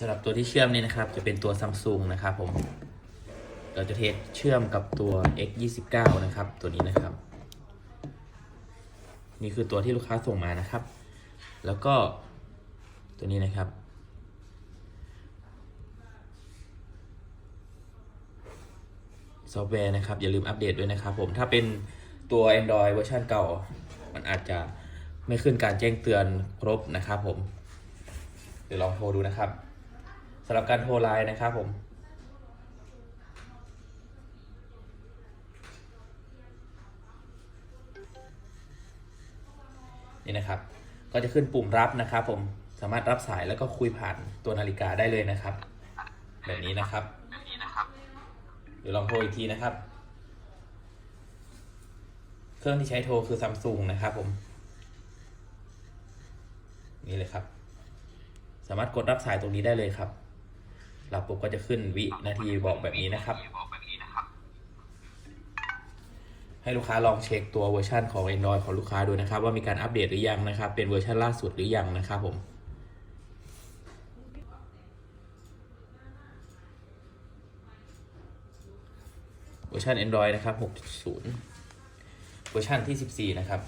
สำหรับตัวที่เชื่อมนี่นะครับ จะเป็นตัว Samsung นะครับผม เราจะเทสเชื่อมกับตัว X29 นะครับ ตัวนี้นะครับ นี่คือตัวที่ลูกค้าส่งมานะครับ แล้วก็ตัวนี้นะครับ ซอฟต์แวร์นะครับ อย่าลืมอัปเดตด้วยนะครับผม ถ้าเป็นตัว Android เวอร์ชันเก่า มันอาจจะไม่ขึ้นการแจ้งเตือนครบนะครับผม เดี๋ยวลองโทรดูนะครับ สำหรับการโทรไลน์นะครับผมนี่นะครับ ก็จะขึ้นปุ่มรับนะครับ ผมสามารถรับสายแล้วก็คุยผ่านตัวนาฬิกาได้เลยนะครับ แบบนี้นะครับแบบนี้นะครับ เดี๋ยวลองโทรอีกทีนะครับ เครื่องที่ใช้โทรคือซัมซุงนะครับ ผม นี่เลยครับ สามารถกดรับสายตรงนี้ได้เลยครับ รับปุ๊บก็จะขึ้นวินาทีบอกแบบนี้นะครับบอกแบบนี้นะครับ ให้ลูกค้าลองเช็คตัวเวอร์ชันของ Android ของลูกค้าดูนะครับ ว่ามีการอัปเดตหรือยังนะครับ เป็นเวอร์ชันล่าสุดหรือยังนะครับผมเวอร์ชัน Android นะครับ 6.0 เวอร์ชันที่ 14 นะครับ